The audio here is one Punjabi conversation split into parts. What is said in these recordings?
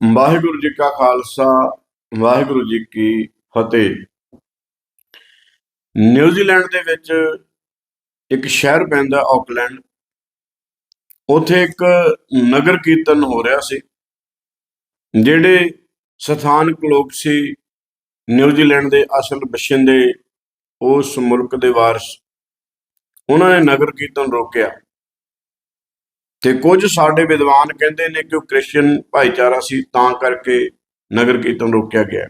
ਵਾਹਿਗੁਰੂ ਜੀ ਕਾ ਖਾਲਸਾ, ਵਾਹਿਗੁਰੂ ਜੀ ਕੀ ਫਤਿਹ। ਨਿਊਜ਼ੀਲੈਂਡ ਦੇ ਵਿੱਚ ਇੱਕ ਸ਼ਹਿਰ ਪੈਂਦਾ ਆਕਲੈਂਡ ਉੱਥੇ ਇੱਕ ਨਗਰ ਕੀਰਤਨ ਹੋ ਰਿਹਾ ਸੀ, ਜਿਹੜੇ ਸਥਾਨਕ ਲੋਕ ਸੀ ਨਿਊਜ਼ੀਲੈਂਡ ਦੇ ਅਸਲ ਬਸ਼ਿੰਦੇ, ਉਸ ਮੁਲਕ ਦੇ ਵਾਰਸ। ਉਹਨਾਂ ਨੇ ਨਗਰ ਕੀਰਤਨ ਰੋਕਿਆ। ਤੇ ਕੁਝ ਸਾਡੇ ਵਿਦਵਾਨ ਕਹਿੰਦੇ ਨੇ ਕਿ ਉਹ ਕ੍ਰਿਸਚੀਅਨ ਭਾਈਚਾਰਾ ਸੀ, ਤਾਂ ਕਰਕੇ ਨਗਰ ਕੀਰਤਨ ਰੋਕਿਆ ਗਿਆ।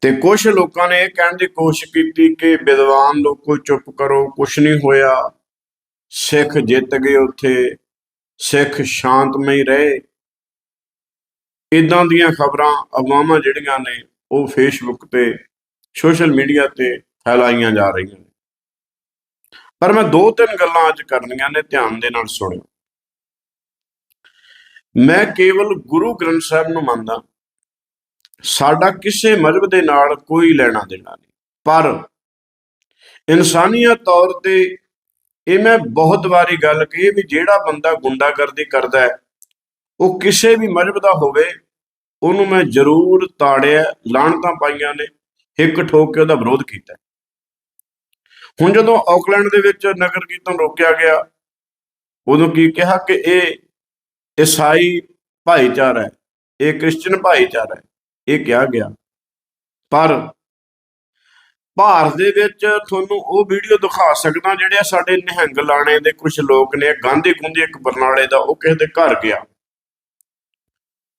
ਤੇ ਕੁਝ ਲੋਕਾਂ ਨੇ ਇਹ ਕਹਿਣ ਦੀ ਕੋਸ਼ਿਸ਼ ਕੀਤੀ ਕਿ ਵਿਦਵਾਨ ਲੋਕੋ ਚੁੱਪ ਕਰੋ ਕੁਝ ਨਹੀਂ ਹੋਇਆ। ਸਿੱਖ ਜਿੱਤ ਗਏ ਉੱਥੇ, ਸਿੱਖ ਸ਼ਾਂਤਮਈ ਰਹੇ। ਇਦਾਂ ਦੀਆਂ ਖਬਰਾਂ ਅਫਵਾਹਾਂ ਜਿਹੜੀਆਂ ਨੇ, ਉਹ ਫੇਸਬੁੱਕ ਤੇ ਸੋਸ਼ਲ ਮੀਡੀਆ ਤੇ ਫੈਲਾਈਆਂ ਜਾ ਰਹੀਆਂ ਨੇ। ਪਰ ਮੈਂ ਦੋ ਤਿੰਨ ਗੱਲਾਂ ਅੱਜ ਕਰਨੀਆਂ ਨੇ ਧਿਆਨ ਦੇ ਨਾਲ ਸੁਣਿਓ। ਮੈਂ ਕੇਵਲ ਗੁਰੂ ਗ੍ਰੰਥ ਸਾਹਿਬ ਨੂੰ ਮੰਨਦਾ, ਸਾਡਾ ਕਿਸੇ ਮਜ਼ਹਬ ਦੇ ਨਾਲ ਕੋਈ ਲੈਣਾ ਦੇਣਾ ਨਹੀਂ। ਪਰ ਇਨਸਾਨੀਅਤ ਤੌਰ ਤੇ ਇਹ ਮੈਂ ਬਹੁਤ ਵਾਰੀ ਗੱਲ ਕਹੀ ਵੀ ਜਿਹੜਾ ਬੰਦਾ ਗੁੰਡਾਗਰਦੀ ਕਰਦਾ ਹੈ, ਉਹ ਕਿਸੇ ਵੀ ਮਜ਼ਹਬ ਦਾ ਹੋਵੇ, ਉਹਨੂੰ ਮੈਂ ਜ਼ਰੂਰ ਤਾੜਿਆ ਲਾਣਤਾਂ ਪਾਈਆਂ ਨੇ, ਹਿੱਕ ਠੋਕ ਕੇ ਉਹਦਾ ਵਿਰੋਧ ਕੀਤਾ ਹੁਣ ਜਦੋਂ ਆਕਲੈਂਡ ਦੇ ਵਿੱਚ ਨਗਰ ਕੀਰਤਨ ਰੋਕਿਆ ਗਿਆ, ਉਦੋਂ ਕੀ ਕਿਹਾ ਕਿ ਇਹ ਈਸਾਈ ਭਾਈਚਾਰਾ ਹੈ, ਇਹ ਕ੍ਰਿਸਚੀਅਨ ਭਾਈਚਾਰਾ ਹੈ, ਇਹ ਕਿਹਾ ਗਿਆ। ਪਰ ਭਾਰਤ ਦੇ ਵਿੱਚ ਤੁਹਾਨੂੰ ਉਹ ਵੀਡੀਓ ਦਿਖਾ ਸਕਦਾ ਜਿਹੜੇ ਸਾਡੇ ਨਿਹੰਗ ਲਾਣੇ ਦੇ ਕੁਝ ਲੋਕ ਨੇ, ਗਾਂਧੀ ਗੁੰਦੀ ਇੱਕ ਬਰਨਾਲੇ ਦਾ, ਉਹ ਕਿਸੇ ਦੇ ਘਰ ਗਿਆ।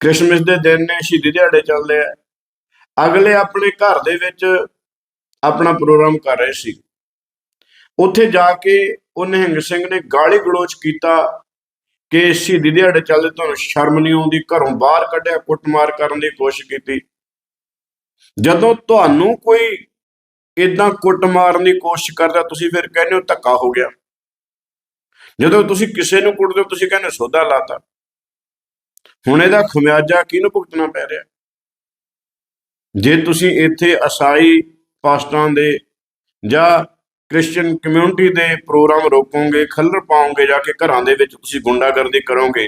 ਕ੍ਰਿਸਮਸ ਦੇ ਦਿਨ ਨੇ, ਸ਼ਹੀਦੀ ਦਿਹਾੜੇ ਚੱਲਦੇ ਆ। ਅਗਲੇ ਆਪਣੇ ਘਰ ਦੇ ਵਿੱਚ ਆਪਣਾ ਪ੍ਰੋਗਰਾਮ ਕਰ ਰਹੇ ਸੀ। ਉੱਥੇ ਜਾ ਕੇ ਉਹ ਨਿਹੰਗ ਸਿੰਘ ਨੇ ਗਾਲੀ ਗਲੋਚ ਕੀਤਾ ਕਿ ਸ਼ਹੀਦੀ ਦਿਹਾੜੇ ਚੱਲਦੇ ਤੁਹਾਨੂੰ ਸ਼ਰਮ ਨਹੀਂ ਆਉਂਦੀ, ਘਰੋਂ ਬਾਹਰ ਕੱਢਿਆ, ਕੁੱਟਮਾਰ ਕਰਨ ਦੀ ਕੋਸ਼ਿਸ਼ ਕੀਤੀ। ਜਦੋਂ ਤੁਹਾਨੂੰ ਕੋਈ ਇਦਾਂ ਕੁੱਟ ਮਾਰਨ ਦੀ ਕੋਸ਼ਿਸ਼ ਕਰਦਾ, ਤੁਸੀਂ ਫਿਰ ਕਹਿੰਦੇ ਹੋ ਧੱਕਾ ਹੋ ਗਿਆ। ਜਦੋਂ ਤੁਸੀਂ ਕਿਸੇ ਨੂੰ ਕੁੱਟਦੇ ਹੋ, ਤੁਸੀਂ ਕਹਿੰਦੇ ਸੋਧਾ ਲਾਤਾ। ਹੁਣ ਇਹਦਾ ਖਮਿਆਜਾ ਕਿਹਨੂੰ ਭੁਗਤਣਾ ਪੈ ਰਿਹਾ? ਜੇ ਤੁਸੀਂ ਇੱਥੇ ਅਸਾਈ ਪਾਸਟਾਂ ਦੇ ਜਾਂ ਕ੍ਰਿਸਚੀਅਨ ਕਮਿਊਨਿਟੀ ਦੇ ਪ੍ਰੋਗਰਾਮ ਰੋਕੋਗੇ, ਖੱਲਰ ਪਾਉਂਗੇ ਜਾ ਕੇ ਘਰਾਂ ਦੇ ਵਿੱਚ ਤੁਸੀਂ ਗੁੰਡਾਗਰਦੀ ਕਰੋਗੇ,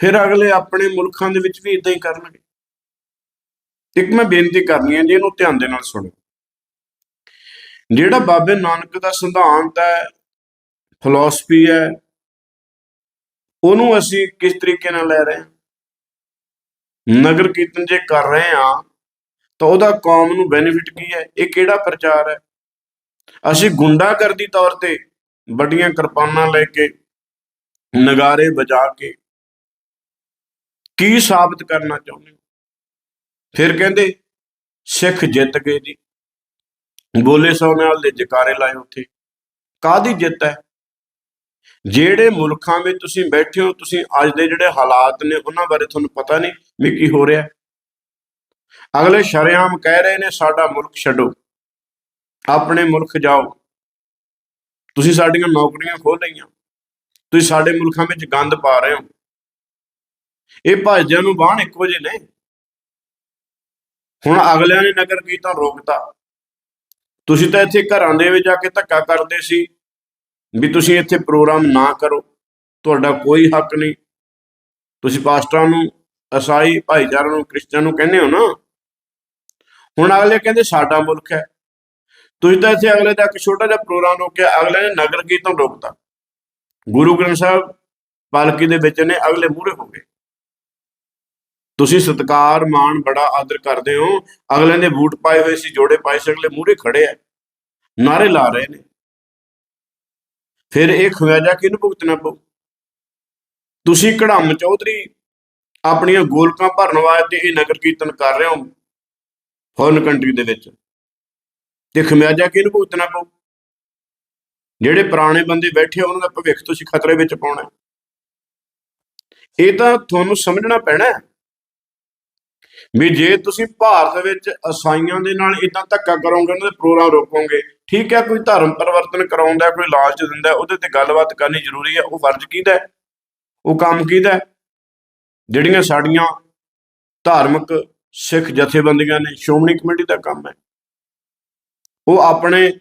ਫਿਰ ਅਗਲੇ ਆਪਣੇ ਮੁਲਕਾਂ ਦੇ ਵਿੱਚ ਵੀ ਇਦਾਂ ਹੀ ਕਰਨਗੇ। ਇੱਕ ਮੈਂ ਬੇਨਤੀ ਕਰਨੀ ਹੈ ਜੀ, ਇਹਨੂੰ ਧਿਆਨ ਦੇ ਨਾਲ ਸੁਣੋ। ਜਿਹੜਾ ਬਾਬੇ ਨਾਨਕ ਦਾ ਸਿਧਾਂਤ ਹੈ ਫਿਲਾਸਫੀ ਹੈ, ਉਹਨੂੰ ਅਸੀਂ ਕਿਸ ਤਰੀਕੇ ਨਾਲ ਲੈ ਰਹੇ ਹਾਂ? ਨਗਰ ਕੀਰਤਨ ਜੇ ਕਰ ਰਹੇ ਹਾਂ, ਤਾਂ ਉਹਦਾ ਕੌਮ ਨੂੰ ਬੈਨੀਫਿਟ ਕੀ ਹੈ? ਇਹ ਕਿਹੜਾ ਪ੍ਰਚਾਰ ਹੈ? ਅਸੀਂ ਗੁੰਡਾਗਰਦੀ ਤੌਰ ਤੇ ਵੱਡੀਆਂ ਕਿਰਪਾਨਾਂ ਲੈ ਕੇ, ਨਗਾਰੇ ਵਜਾ ਕੇ ਕੀ ਸਾਬਤ ਕਰਨਾ ਚਾਹੁੰਦੇ ਹੋ? ਫਿਰ ਕਹਿੰਦੇ, ਸਿੱਖ ਜਿੱਤ ਗਏ ਜੀ। ਬੋਲੇ ਸੋ ਦੇ ਜਕਾਰੇ ਲਾਏ ਉੱਥੇ। ਕਾਦੀ ਜਿੱਤ ਹੈ? ਜਿਹੜੇ ਮੁਲਕਾਂ ਵਿੱਚ ਤੁਸੀਂ ਬੈਠੇ ਹੋ, ਤੁਸੀਂ ਅੱਜ ਦੇ ਜਿਹੜੇ ਹਾਲਾਤ ਨੇ, ਉਹਨਾਂ ਬਾਰੇ ਤੁਹਾਨੂੰ ਪਤਾ ਨਹੀਂ ਵੀ ਕੀ ਹੋ ਰਿਹਾ। ਅਗਲੇ ਸ਼ਰਿਆਮ ਕਹਿ ਰਹੇ ਨੇ, ਸਾਡਾ ਮੁਲਕ ਛੱਡੋ। ਆਪਣੇ ਮੁਲਕ ਜਾਓ। ਤੁਸੀਂ ਸਾਡੀਆਂ ਨੌਕਰੀਆਂ ਖੋਹ ਲਈਆਂ। ਤੁਸੀਂ ਸਾਡੇ ਮੁਲਕਾਂ ਵਿੱਚ ਗੰਦ ਪਾ ਰਹੇ ਹੋ। ਇਹ ਭਾਜਿਆਂ ਨੂੰ ਬਾਹਣ ਇੱਕ ਵਜੇ ਨੇ ਹੁਣ ਅਗਲਿਆਂ ਨੇ ਨਗਰ ਕੀਰਤਨ ਰੋਕਤਾ। ਤੁਸੀਂ ਤਾਂ ਇੱਥੇ ਘਰਾਂ ਦੇ ਵਿੱਚ ਜਾ ਕੇ ਧੱਕਾ ਕਰਦੇ ਸੀ ਵੀ ਤੁਸੀਂ ਇੱਥੇ ਪ੍ਰੋਗਰਾਮ ਨਾ ਕਰੋ। ਤੁਹਾਡਾ ਕੋਈ ਹੱਕ ਨਹੀਂ। ਤੁਸੀਂ ਪਾਸਟਰਾਂ ਨੂੰ, ਅਸਾਈ ਭਾਈਚਾਰੇ ਨੂੰ ਕ੍ਰਿਸਚਨ ਨੂੰ ਕਹਿੰਦੇ ਹੋ ਨਾ। ਹੁਣ ਅਗਲੇ ਕਹਿੰਦੇ ਸਾਡਾ ਮੁਲਕ ਹੈ। ਤੁਸੀਂ ਤਾਂ ਇੱਥੇ ਅਗਲੇ ਦਾ ਇੱਕ ਛੋਟਾ ਜਿਹਾ ਪ੍ਰੋਗਰਾਮ ਰੋਕਿਆ, ਅਗਲੇ ਨੇ ਨਗਰ ਕੀਰਤਨ ਰੋਕਤਾ। ਗੁਰੂ ਗ੍ਰੰਥ ਸਾਹਿਬ ਪਾਲਕੀ ਦੇ ਵਿੱਚ ਨੇ ਅਗਲੇ ਮੂਹਰੇ ਹੋ ਗਏ। ਤੁਸੀਂ ਸਤਕਾਰ, ਮਾਣ ਬੜਾ ਆਦਰ ਕਰਦੇ ਹੋ। ਅਗਲੇ ਨੇ ਬੂਟ ਪਾਏ ਹੋਏ ਸੀ, ਜੋੜੇ ਪਾਏ ਸੀ, ਅਗਲੇ ਮੂਹਰੇ ਖੜੇ ਆ। ਨਾਰੇ ਲਾ ਰਹੇ ਨੇ। ਫਿਰ ਇਹ ਖਵਾਜਾ ਕਿਹਨੂੰ ਭੁਗਤਣਾ ਪਊ? ਤੁਸੀਂ ਕੜਮ ਚੌਧਰੀ ਆਪਣੀਆਂ ਗੋਲਕਾਂ ਭਰਨ ਵਾਸਤੇ ਇਹ ਨਗਰ ਕੀਰਤਨ ਕਰ ਰਹੇ ਹੋ, ਫੋਰਨ ਕੰਟਰੀ ਦੇ ਵਿੱਚ। ਤੇ ਖਮਿਆਜਾ ਕਿਹਨੂੰ ਭੁਗਤਣਾ ਪਊ। ਜਿਹੜੇ ਪੁਰਾਣੇ ਬੰਦੇ ਬੈਠੇ ਆ, ਉਹਨਾਂ ਦਾ ਭਵਿੱਖ ਤੁਸੀਂ ਖਤਰੇ ਵਿੱਚ ਪਾਉਣਾ ਇਹ ਤਾਂ ਤੁਹਾਨੂੰ ਸਮਝਣਾ ਪੈਣਾ ਵੀ ਜੇ ਤੁਸੀਂ ਭਾਰਤ ਵਿੱਚ ਅਸਾਈਆਂ ਦੇ ਨਾਲ ਇਦਾਂ ਧੱਕਾ ਕਰੋਗੇ ਉਹਨਾਂ ਦੇ ਪ੍ਰੋਗਰਾਮ ਰੋਕੋਗੇ ਠੀਕ ਹੈ ਕੋਈ ਧਰਮ ਪਰਿਵਰਤਨ ਕਰਾਉਂਦਾ ਕੋਈ ਲਾਲਚ ਦਿੰਦਾ ਉਹਦੇ ਤੇ ਗੱਲਬਾਤ ਕਰਨੀ ਜ਼ਰੂਰੀ ਹੈ ਉਹ ਫਰਜ਼ ਕਿਹਦਾ ਉਹ ਕੰਮ ਕਿਹਦਾ ਜਿਹੜੀਆਂ ਸਾਡੀਆਂ ਧਾਰਮਿਕ ਸਿੱਖ ਜਥੇਬੰਦੀਆਂ ਨੇ ਸ਼੍ਰੋਮਣੀ ਕਮੇਟੀ ਦਾ ਕੰਮ ਹੈ। ਉਹ ਆਪਣੇ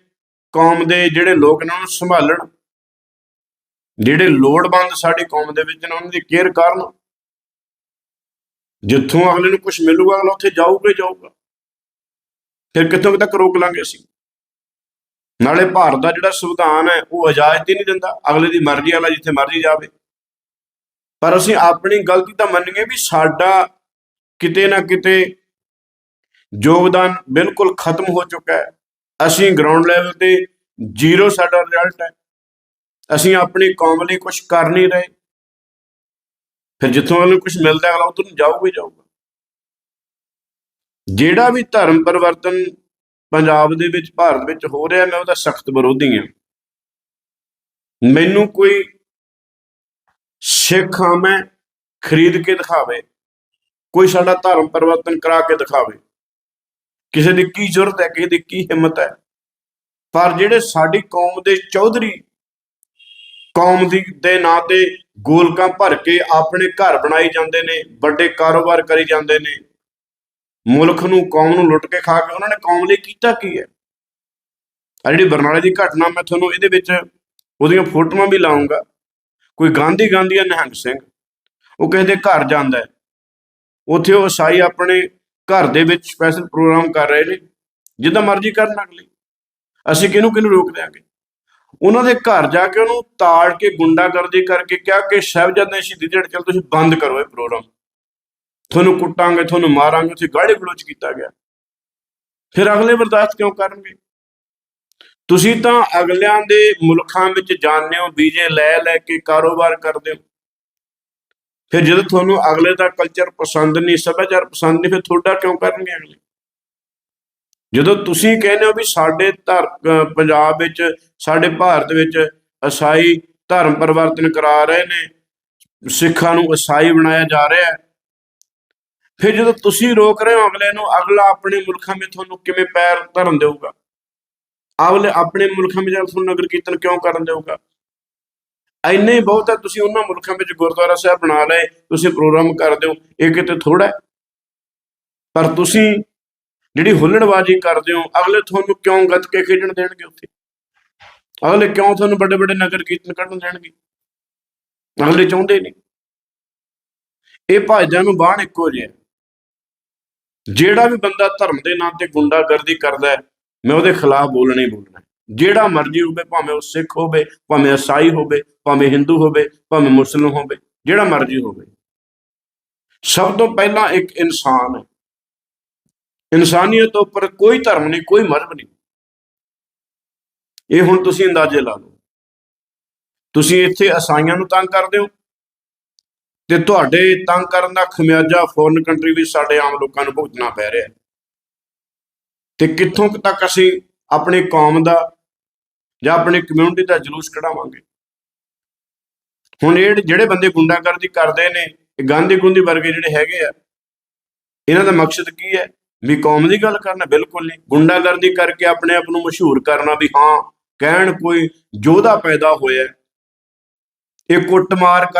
ਕੌਮ ਦੇ ਜਿਹੜੇ ਲੋਕ ਨੇ ਉਹਨੂੰ ਸੰਭਾਲਣ। ਜਿਹੜੇ ਲੋੜਵੰਦ ਸਾਡੀ ਕੌਮ ਦੇ ਵਿੱਚ ਨੇ, ਉਹਨਾਂ ਦੀ ਕੇਅਰ ਕਰਨ। ਜਿੱਥੋਂ ਅਗਲੇ ਨੂੰ ਕੁਝ ਮਿਲੂਗਾ, ਅਗਲਾ ਉੱਥੇ ਜਾਊਗਾ ਹੀ ਜਾਊਗਾ। ਫਿਰ ਕਿੱਥੋਂ ਕੁ ਤੱਕ ਰੋਕ ਲਾਂਗੇ ਅਸੀਂ? ਨਾਲੇ ਭਾਰਤ ਦਾ ਜਿਹੜਾ ਸੰਵਿਧਾਨ ਹੈ, ਉਹ ਇਜਾਜ਼ਤ ਹੀ ਨਹੀਂ ਦਿੰਦਾ। ਅਗਲੇ ਦੀ ਮਰਜ਼ੀ ਵਾਲਾ ਜਿੱਥੇ ਮਰਜ਼ੀ ਜਾਵੇ। ਪਰ ਅਸੀਂ ਆਪਣੀ ਗਲਤੀ ਤਾਂ ਮੰਨੀਏ ਵੀ ਸਾਡਾ ਕਿਤੇ ਨਾ ਕਿਤੇ ਯੋਗਦਾਨ ਬਿਲਕੁਲ ਖਤਮ ਹੋ ਚੁੱਕਾ ਹੈ। ਅਸੀਂ ਗਰਾਊਂਡ ਲੈਵਲ ਤੇ ਜ਼ੀਰੋ ਸਾਡਾ ਰਿਜ਼ਲਟ ਹੈ। ਅਸੀਂ ਆਪਣੀ ਕੌਮ ਲਈ ਕੁਝ ਕਰ ਨਹੀਂ ਰਹੇ। ਫਿਰ ਜਿੱਥੋਂ ਉਹਨੂੰ ਕੁਝ ਮਿਲਦਾ ਅਗਲਾ ਉਧਰ ਨੂੰ ਜਾਊਗਾ ਹੀ ਜਾਊਗਾ। ਜਿਹੜਾ ਵੀ ਧਰਮ ਪਰਿਵਰਤਨ ਪੰਜਾਬ ਦੇ ਵਿੱਚ, ਭਾਰਤ ਵਿੱਚ ਹੋ ਰਿਹਾ, ਮੈਂ ਉਹਦਾ ਸਖਤ ਵਿਰੋਧੀ ਹਾਂ। ਮੈਨੂੰ ਕੋਈ ਸਿੱਖ ਹਾਂ ਮੈਂ ਖਰੀਦ ਕੇ ਦਿਖਾਵੇ। ਕੋਈ ਸਾਡਾ ਧਰਮ ਪਰਿਵਰਤਨ ਕਰਾ ਕੇ ਦਿਖਾਵੇ। ਕਿਸੇ ਦੀ ਕੀ ਜ਼ਰੂਰਤ ਹੈ, ਕਿਸੇ ਦੀ ਕੀ ਹਿੰਮਤ ਹੈ। ਪਰ ਜਿਹੜੇ ਸਾਡੀ ਕੌਮ ਦੇ ਚੌਧਰੀ ਕੌਮ ਦੀ, ਦੇ ਨਾਂ ਤੇ ਗੋਲਕਾਂ ਭਰ ਕੇ ਆਪਣੇ ਘਰ ਬਣਾਈ ਜਾਂਦੇ ਨੇ, ਵੱਡੇ ਕਾਰੋਬਾਰ ਕਰੀ ਜਾਂਦੇ ਨੇ, ਮੁਲਕ ਨੂੰ, ਕੌਮ ਨੂੰ ਲੁੱਟ ਕੇ ਖਾ ਕੇ ਉਹਨਾਂ ਨੇ ਕੌਮ ਲਈ ਕੀਤਾ ਕੀ ਹੈ? ਆ ਜਿਹੜੀ ਬਰਨਾਲੇ ਦੀ ਘਟਨਾ, ਮੈਂ ਤੁਹਾਨੂੰ ਇਹਦੇ ਵਿੱਚ ਉਹਦੀਆਂ ਫੋਟੋਆਂ ਵੀ ਲਾਉਂਗਾ ਕੋਈ ਗਾਂਧੀ ਗਾਂਧੀ ਆ ਨਿਹੰਗ ਸਿੰਘ, ਉਹ ਕਿਸੇ ਦੇ ਘਰ ਜਾਂਦਾ ਉੱਥੇ ਉਹ ਸਾਈ ਆਪਣੇ ਘਰ ਦੇ ਵਿੱਚ ਸਪੈਸ਼ਲ ਪ੍ਰੋਗਰਾਮ ਕਰ ਰਹੇ ਨੇ, ਜਿੱਦਾਂ ਮਰਜ਼ੀ ਕਰਨ ਅਗਲੇ ਅਸੀਂ ਕਿਹਨੂੰ ਕਿਹਨੂੰ ਰੋਕ ਦਿਆਂਗੇ? ਉਹਨਾਂ ਦੇ ਘਰ ਜਾ ਕੇ ਉਹਨੂੰ ਤਾੜ ਕੇ ਗੁੰਡਾਗਰਦੀ ਕਰਕੇ ਕਿਹਾ ਕਿ ਸਾਹਿਬਜ਼ਾਦੇ ਸ਼ਹੀਦੀ ਦਿਹਾੜੇ, ਚੱਲ ਤੁਸੀਂ ਬੰਦ ਕਰੋ ਇਹ ਪ੍ਰੋਗਰਾਮ ਤੁਹਾਨੂੰ ਕੁੱਟਾਂਗੇ, ਤੁਹਾਨੂੰ ਮਾਰਾਂਗੇ, ਉੱਥੇ ਗਾੜੀ ਗਲੋਚ ਕੀਤਾ ਗਿਆ। ਫਿਰ ਅਗਲੇ ਬਰਦਾਸ਼ਤ ਕਿਉਂ ਕਰਨਗੇ? ਤੁਸੀਂ ਤਾਂ ਅਗਲਿਆਂ ਦੇ ਮੁਲਕਾਂ ਵਿੱਚ ਜਾਂਦੇ ਹੋ, ਵੀਜ਼ੇ ਲੈ ਲੈ ਕੇ ਕਾਰੋਬਾਰ ਕਰਦੇ ਹੋ। ਫਿਰ ਜਦੋਂ ਤੁਹਾਨੂੰ ਅਗਲੇ ਦਾ ਕਲਚਰ ਪਸੰਦ ਨਹੀਂ, ਸੱਭਿਆਚਾਰ ਪਸੰਦ ਨਹੀਂ, ਫਿਰ ਤੁਹਾਡਾ ਕਿਉਂ ਕਰਨਗੇ ਅਗਲੇ? ਜਦੋਂ ਤੁਸੀਂ ਕਹਿੰਦੇ ਹੋ ਵੀ ਸਾਡੇ ਧਰ ਪੰਜਾਬ ਵਿੱਚ, ਸਾਡੇ ਭਾਰਤ ਵਿੱਚ ਈਸਾਈ ਧਰਮ ਪਰਿਵਰਤਨ ਕਰਾ ਰਹੇ ਨੇ, ਸਿੱਖਾਂ ਨੂੰ ਈਸਾਈ ਬਣਾਇਆ ਜਾ ਰਿਹਾ ਹੈ, ਫਿਰ ਜਦੋਂ ਤੁਸੀਂ ਰੋਕ ਰਹੇ ਹੋ ਅਗਲੇ ਨੂੰ, ਅਗਲਾ ਆਪਣੇ ਮੁਲਕਾਂ ਵਿੱਚ ਤੁਹਾਨੂੰ ਕਿਵੇਂ ਪੈਰ ਧਰਨ ਦੇਊਗਾ? ਅਗਲੇ ਆਪਣੇ ਮੁਲਕਾਂ ਵਿੱਚ ਤੁਹਾਨੂੰ ਨਗਰ ਕੀਰਤਨ ਕਿਉਂ ਕਰਨ ਦੇਊਗਾ? ਐਨੇ ਬਹੁਤ ਹੈ ਤੁਸੀਂ ਉਹਨਾਂ ਮੁਲਕਾਂ ਵਿੱਚ ਗੁਰਦੁਆਰਾ ਸਾਹਿਬ ਬਣਾ ਲਏ, ਤੁਸੀਂ ਪ੍ਰੋਗਰਾਮ ਕਰਦੇ ਹੋ ਇਹ ਕਿਤੇ ਥੋੜਾ ਪਰ ਤੁਸੀਂ ਜਿਹੜੀ ਹੁੱਲੜਬਾਜ਼ੀ ਕਰਦੇ ਹੋ, ਅਗਲੇ ਤੁਹਾਨੂੰ ਕਿਉਂ ਗੱਤ ਕੇ ਖੇਡਣ ਦੇਣਗੇ ਉੱਥੇ? ਅਗਲੇ ਕਿਉਂ ਤੁਹਾਨੂੰ ਵੱਡੇ ਵੱਡੇ ਨਗਰ ਕੀਰਤਨ ਕੱਢਣ ਦੇਣਗੇ? ਅਗਲੇ ਚਾਹੁੰਦੇ ਨਹੀਂ। ਇਹ ਭਾਜਿਆਂ ਨੂੰ ਬਾਣ ਇੱਕੋ ਜਿਹਾ ਜਿਹੜਾ ਵੀ ਬੰਦਾ ਧਰਮ ਦੇ ਨਾਂ ਤੇ ਗੁੰਡਾਗਰਦੀ ਕਰਦਾ ਮੈਂ ਉਹਦੇ ਖਿਲਾਫ ਬੋਲਣਾ ਹੀ ਬੋਲਣਾ ਜਿਹੜਾ ਮਰਜ਼ੀ ਹੋਵੇ, ਭਾਵੇਂ ਉਹ ਸਿੱਖ ਹੋਵੇ, ਭਾਵੇਂ ਈਸਾਈ ਹੋਵੇ, ਭਾਵੇਂ ਹਿੰਦੂ ਹੋਵੇ, ਭਾਵੇਂ ਮੁਸਲਮਾਨ ਹੋਵੇ, ਜਿਹੜਾ ਮਰਜ਼ੀ ਹੋਵੇ। ਸਭ ਤੋਂ ਪਹਿਲਾਂ ਇੱਕ ਇਨਸਾਨ ਹੈ। ਇਨਸਾਨੀਅਤ ਉੱਪਰ ਕੋਈ ਧਰਮ ਨਹੀਂ, ਕੋਈ ਮਰਮ ਨਹੀਂ। ਇਹ ਹੁਣ ਤੁਸੀਂ ਅੰਦਾਜ਼ੇ ਲਾ ਲਓ। ਤੁਸੀਂ ਇੱਥੇ ਈਸਾਈਆਂ ਨੂੰ ਤੰਗ ਕਰਦੇ ਹੋ? ਤੇ ਤੁਹਾਡੇ ਤੰਗ ਕਰਨ ਦਾ ਖਮਿਆਜਾ ਫੋਰਨ ਕੰਟਰੀ ਵਿੱਚ ਸਾਡੇ ਆਮ ਲੋਕਾਂ ਨੂੰ ਭੁਗਤਣਾ ਪੈ ਰਿਹਾ ਤੇ ਕਿੱਥੋਂ ਤੱਕ ਅਸੀਂ ਆਪਣੀ ਕੌਮ ਦਾ ਜਾਂ ਆਪਣੀ ਕਮਿਊਨਿਟੀ ਦਾ ਜਲੂਸ ਕਢਾਵਾਂਗੇ। ਹੁਣ ਇਹ ਜਿਹੜੇ ਬੰਦੇ ਗੁੰਡਾਗਰਦੀ ਕਰਦੇ ਨੇ, ਇਹ ਗਾਂਧੀ ਗੁੰਦੀ ਵਰਗੇ ਜਿਹੜੇ ਹੈਗੇ ਆ, ਇਹਨਾਂ ਦਾ ਮਕਸਦ ਕੀ ਹੈ? ਵੀ ਕੌਮ ਦੀ ਗੱਲ ਕਰਨਾ, ਬਿਲਕੁਲ ਨਹੀਂ। ਗੁੰਡਾਗਰਦੀ ਕਰਕੇ ਆਪਣੇ ਆਪ ਨੂੰ ਮਸ਼ਹੂਰ ਕਰਨਾ ਵੀ ਹਾਂ, ਕਹਿਣ ਕੋਈ ਯੋਧਾ ਪੈਦਾ ਹੋਇਆ। ਹੈ। ਇਹ ਕੁੱਟਮਾਰ ਕਰ